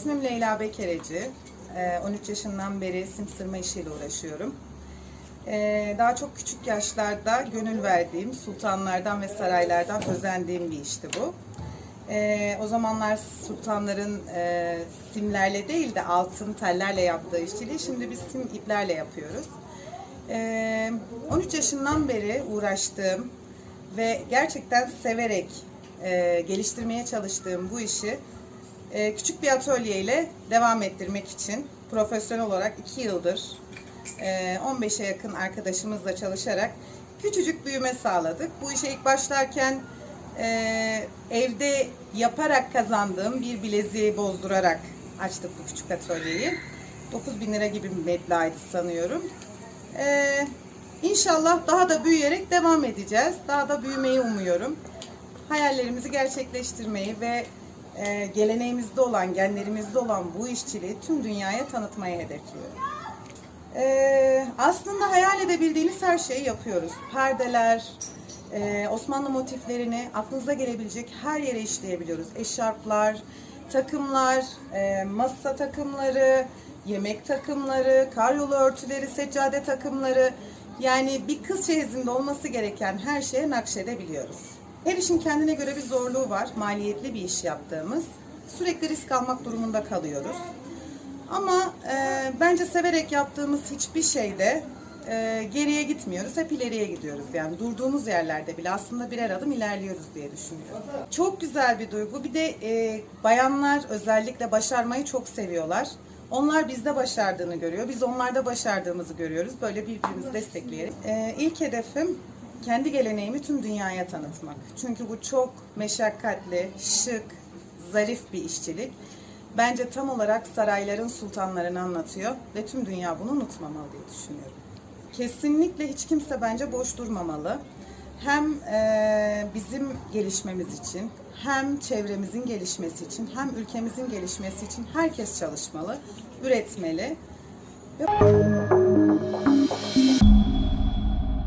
İsmim Leyla Bekereci. Ee, 13 yaşından beri sim sırma işiyle uğraşıyorum. Ee, Daha çok küçük yaşlarda gönül verdiğim, sultanlardan ve saraylardan özendiğim bir işti bu. Ee, O zamanlar sultanların e, simlerle değil de altın tellerle yaptığı işçiliği şimdi biz sim iplerle yapıyoruz. Ee, 13 yaşından beri uğraştığım ve gerçekten severek e, geliştirmeye çalıştığım bu işi e, küçük bir atölyeyle devam ettirmek için profesyonel olarak 2 yıldır e, 15'e yakın arkadaşımızla çalışarak küçücük büyüme sağladık. Bu işe ilk başlarken e, evde yaparak kazandığım bir bileziği bozdurarak açtık bu küçük atölyeyi. 9 bin lira gibi bir meblağıydı sanıyorum. Ee, inşallah daha da büyüyerek devam edeceğiz. Daha da büyümeyi umuyorum. Hayallerimizi gerçekleştirmeyi ve e, geleneğimizde olan, genlerimizde olan bu işçiliği tüm dünyaya tanıtmayı hedefliyorum. Ee, aslında hayal edebildiğiniz her şeyi yapıyoruz. Perdeler, e, Osmanlı motiflerini aklınıza gelebilecek her yere işleyebiliyoruz. Eşarplar, takımlar, e, masa takımları, yemek takımları, karyolu örtüleri, seccade takımları. Yani bir kız çeyizinde olması gereken her şeye nakşedebiliyoruz. Her işin kendine göre bir zorluğu var. Maliyetli bir iş yaptığımız. Sürekli risk almak durumunda kalıyoruz. Ama e, bence severek yaptığımız hiçbir şeyde e, geriye gitmiyoruz. Hep ileriye gidiyoruz. Yani durduğumuz yerlerde bile aslında birer adım ilerliyoruz diye düşünüyorum. Çok güzel bir duygu. Bir de e, bayanlar özellikle başarmayı çok seviyorlar. Onlar bizde başardığını görüyor. Biz onlarda başardığımızı görüyoruz. Böyle birbirimizi destekleyerek. E, ilk hedefim kendi geleneğimi tüm dünyaya tanıtmak. Çünkü bu çok meşakkatli, şık, zarif bir işçilik. Bence tam olarak sarayların sultanlarını anlatıyor ve tüm dünya bunu unutmamalı diye düşünüyorum. Kesinlikle hiç kimse bence boş durmamalı. Hem e, bizim gelişmemiz için, hem çevremizin gelişmesi için, hem ülkemizin gelişmesi için herkes çalışmalı, üretmeli. Ve